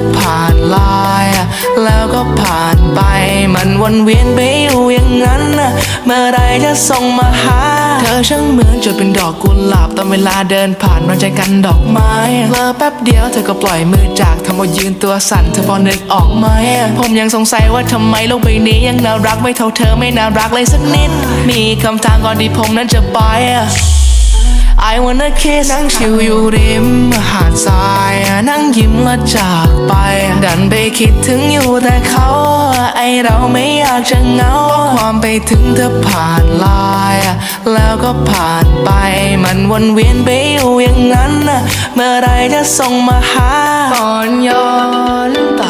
อผ่านลน์แล้วก็ผ่านไปมันวนเวียนไปอยู่อย่างนั้นเมื่อไรจะส่งมาหา เธอช่างเหมือนจะเป็นดอกกุหลาบตอนเวลาเดินผ่านมาใจกันดอกไม้เลอแป๊บเดียวเธอก็ปล่อยมือจากทำเอายืนตัวสั่นเธอพอนึกออกไหมผมยังสงสัยว่าทำไมโลกใบนี้ยังน่ารักไม่เท่าเธอไม่น่ารักเลยสักนิด มีคำถามก่อนที่ผมนั้นจะไป I wanna kiss นั่งชิวอยู่ริมหาดทรายนั่งยิ้มและจากไป ดันไปคิดถึงอยู่แต่เขา ไอเราไม่อยากจะเหงาความไปถึงเธอผ่านลน์แล้วก็ผ่านไป มันวนเวียนไปอยู่อย่างนั้น เมื่อไรจะส่งมาหาตอนย้อนตา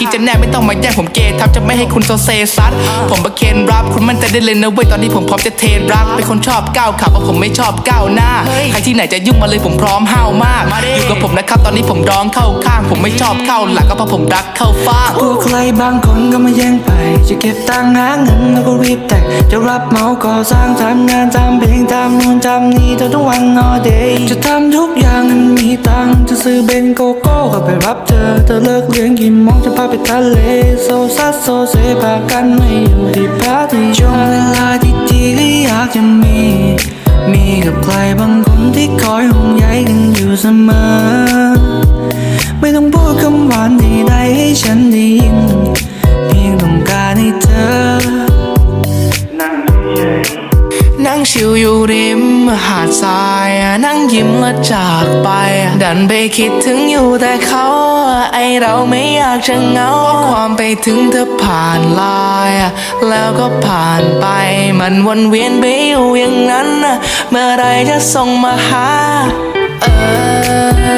คนไหนที่คิดจะแน่ไม่ต้องมาแย่งผมเกทับจะไม่ให้คุณโซเซซัดผมประเคนรับคุณมั่นใจได้เลยนะเว้ยตอนนี้ผมพร้อมจะเทรักเป็นคนชอบก้าวขาเพราะผมไม่ชอบก้าวหน้า ใครที่ไหนจะยุ่งมาเลยผมพร้อมห้าวมากอยู่กับผมนะครับตอนนี้ผมร้องเข้าข้าง ผมไม่ชอบเข้าหลังก็เพราะผมรักเข้าฟ้างผู้ใครบางคนก็มาแย่งไปจะเก็บตังค์หาเงินแล้วก็รีบแต่งจะรับเหมาก่อสร้างทำงานทำเพลงทำนู่นทำนี่เธอต้องวัน all day จะทำทุกอย่างให้มีตังค์จะซื้อเบนซ์โกโก้ก็ไปรับเธอเธอเลิกเลี้ยงกี่โมงจะพาไปทะเลโซซัสโซเซพากันไม่อยู่ที่ปาร์ตี้ช่วงเวลาที่ที่อยากจะมี มีกับใครบางคนที่คอยห่วงใยกันอยู่เสมอ ไม่ต้องพูดคำหวานใดๆให้ฉันได้ยิน งชิวอยู่ริมหาดทรายนั่งยิ้มและจากไป ดันไปคิดถึงอยู่แต่เขาไอเราไม่อยากจะเหงาความไปถึงเธอผ่านลน์แล้วก็ผ่านไป มันวนเวียนไปอยู่อย่างนั้นนะเมื่อไรจะส่งมาหาเออ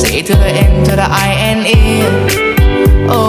C to the N to the I N E โอ้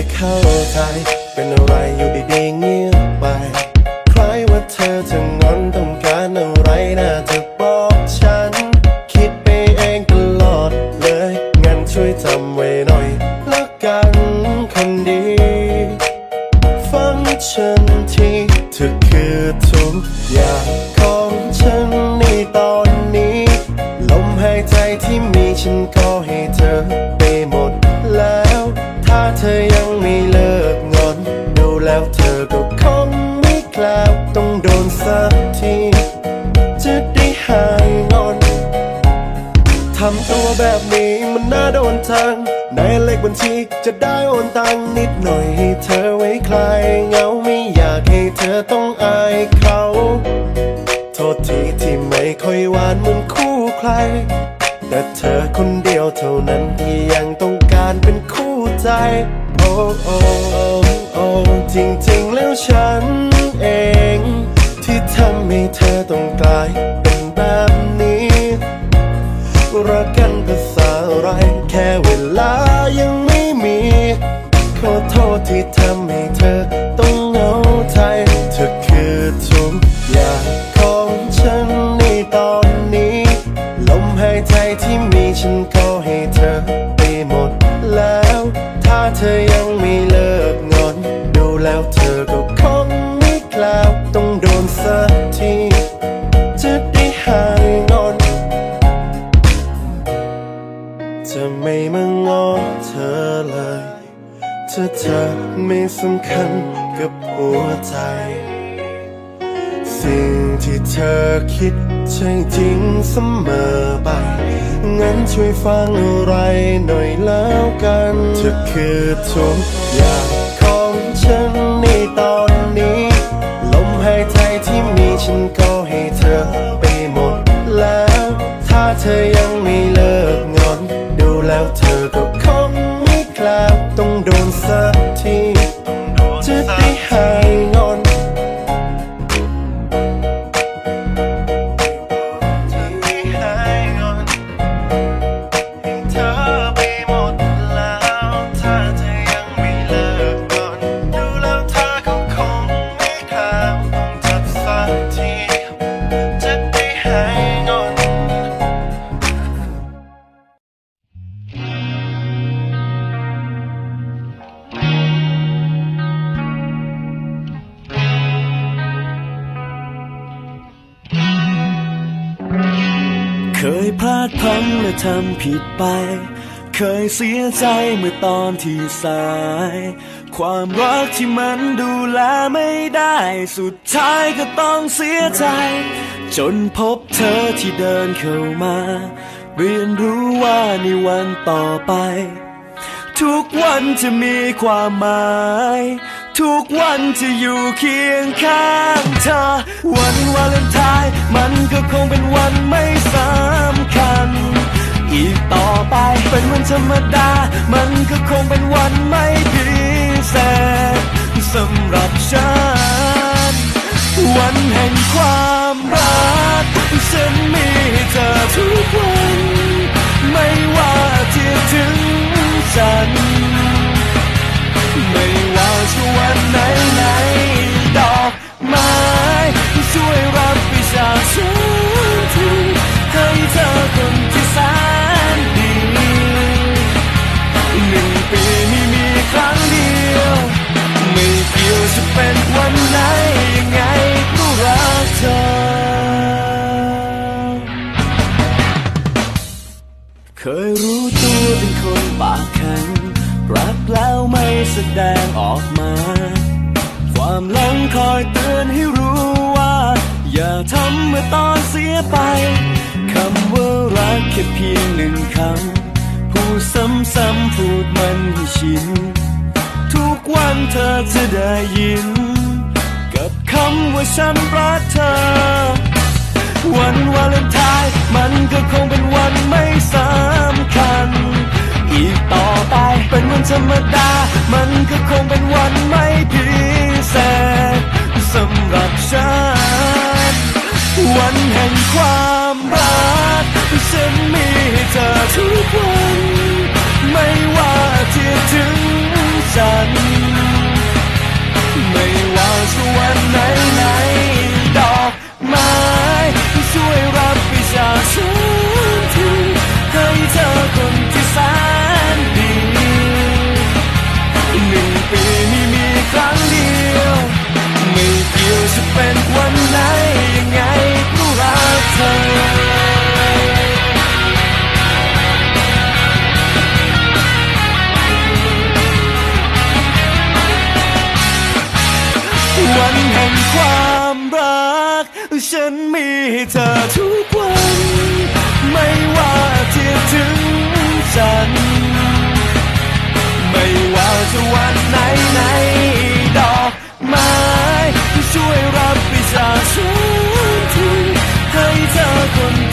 ยเข้าใจ เป็นอะไรอยู่ดีๆเงียบไปใครว่าเธอจะงอนต้องการอะไรน่าจะบอกฉัน คิดไปเองตลอดเลย งั้นช่วยจำไว้หน่อยแล้วกันคนดี ฟังฉันทีเธอคือทุกอย่างของฉันในตอนนี้ ลมหายใจที่มีฉันก็ให้เธอ มันน่าโดนทางในเลขบัญชีจะได้โอนตังนิดหน่อยให้เธอไว้คลายเหงาไม่อยากให้เธอต้องอายเขา โทษทีที่ไม่ค่อยหวานเหมือนคู่ใคร แต่เธอคนเดียวเท่านั้นที่ยังต้องการเป็นคู่ใจ โอ้โอ้โอ้จริงๆแล้วฉันเอง ที่ทำให้เธอต้องกลายเป็นแบบ ค่เวลายังไม่มี ขอโทษที่ทำให้เธอต้องเหงาใจเธอคือทุกอย่างของฉันในตอนนี้ ลมหายใจที่มีฉัน วใจ สิ่งที่เธอคิดใช่จริงเสมอไป งั้นช่วยฟังอะไรหน่อยแล้วกันเธอคือทุกอย่างของฉันในตอนนี้ ลมหายใจที่มีฉันก็ให้เธอไปหมดแล้ว ถ้าเธอยังไม่เลิกงอน ดูแล้วเธอก็คงไม่กล้าต้องโดนสัก ดพลั้งและทำผิดไป เคยเสียใจเมื่อตอนที่สาย ความรักที่มันดูแลไม่ได้ สุดท้ายก็ต้องเสียใจ จนพบเธอที่เดินเข้ามา เรียนรู้ว่าในวันต่อไป ทุกวันจะมีความหมายทุกวันจะอยู่เคียงข้างเธอ วันวาเลนไทน์มันก็คงเป็นวันไม่สำ คัญ อีกต่อไปเป็นวันธรรมดา มันก็คงเป็นวันไม่พิเศษสำหรับฉัน วันแห่งความรัก ฉันมีให้เธอทุกวัน ไม่ว่าที่ถึงฉัน ไม่ว่าจะวันไหนไหนๆดอกไม้ช่วยรับไปจากฉัน ดงออกมา ความหลังคอยเตือนให้รู้ว่า อย่าทำเมื่อตอนเสียไปคำว่ารักแค่เพียงหนึ่งคำพูดซ้ำๆพูดมันให้ชิน ทุกวันเธอจะได้ยิน กับคำว่าฉันรักเธอ วันวาเลนไทน์มันก็คงเป็นวันไม่สำคัญ วันธรรมดา มันก็คงเป็นวันไม่พิเศษสำหรับฉัน วันแห่งความรักฉันมีให้เธอทุกวัน ไม่ว่าที่ถึงฉัน ความรัก ฉันมีให้เธอทุกวัน ไม่ว่าที่ถึงฉัน ไม่ว่าจะวันไหนไหนดอกไม้ช่วยรับไปจากฉันทีให้เธอคน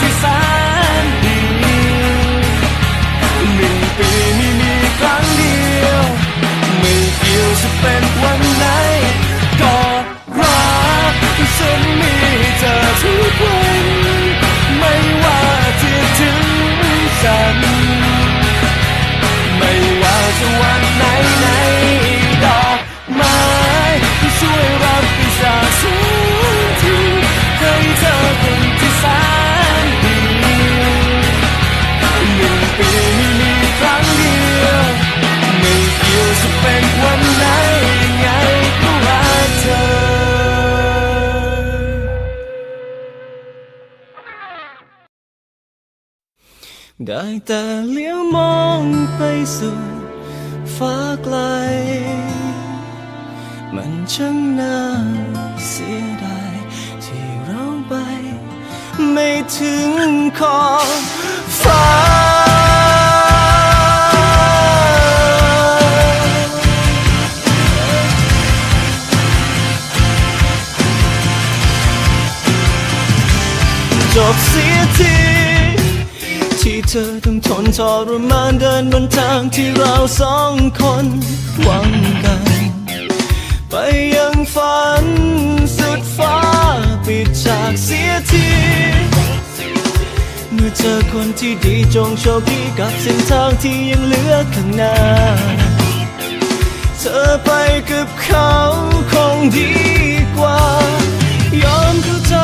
ได้แต่เลี้ยวมองไปสู่ฟ้าไกล มันช่างน่าเสียดายที่เราไป ไม่ถึงขอบฟ้าจบสียทีที่เธอต้องทนทรมานเดินบนทางที่เราสองคนหวังกัน ไปยังฝันสุดฟ้าปิดฉากเสียทีเมื่อเจอคนที่ดีจงโชคดีกับเส้นทางที่ยังเหลือข้างหน้า เธอไปกับเขาคงดีกว่า ยอมเข้าใจ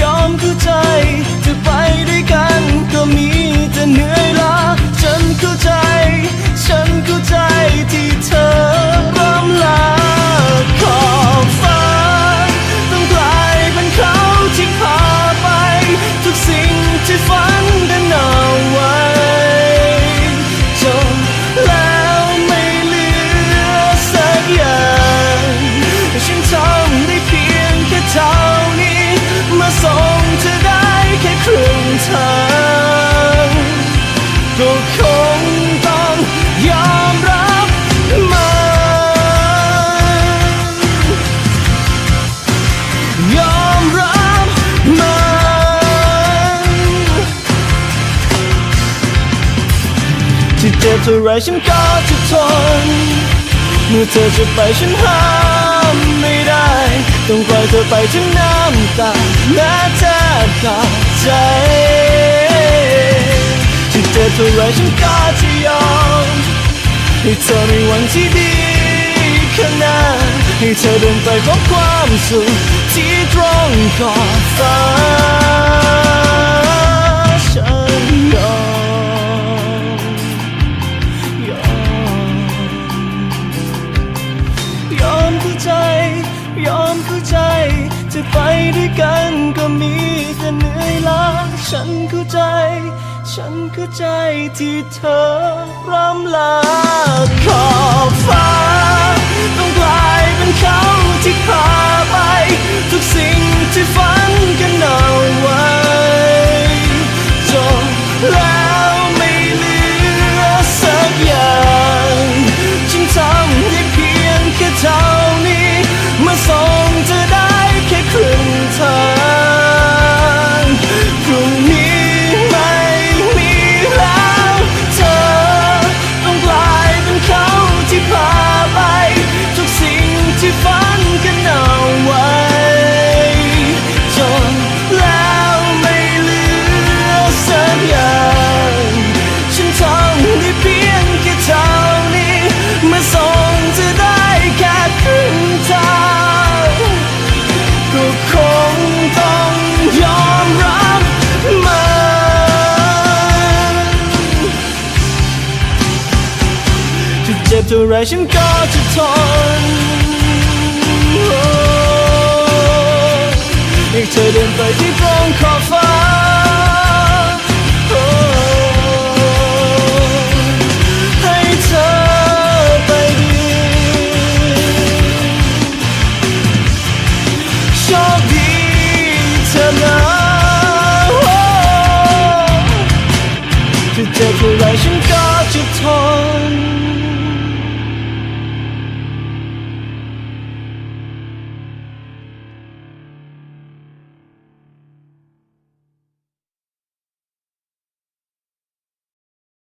ยอมเข้าใจ ไปด้วยกันก็มีแต่เหนื่อยล้าฉันเข้าใจ ฉันเข้าใจที่ เจ็บเท่าไรฉันก็จะทน เมื่อเธอจะไปฉันห้ามไม่ได้ ต้องปล่อยเธอไปทั้งน้ำตาแม้แทบขาดใจที่เจ็บเท่าไรฉันก็จะยอมให้เธอในวันที่ดีข้างหน้าให้เธอเดินไปพบความสุขที่ตรงขอบฟ้าฉันยอม ไปด้วยกันก็มีแต่เหนื่อยล้าฉันเข้าใจ ฉันเข้าใจที่เธอร่ำลาขอบฟ้าต้องกลายเป็นเขาที่พาไป ทุกสิ่งที่ฝันกันเอาไว้จบแล้ว ไรฉันก็จะทนอยากเธอเดินไปที่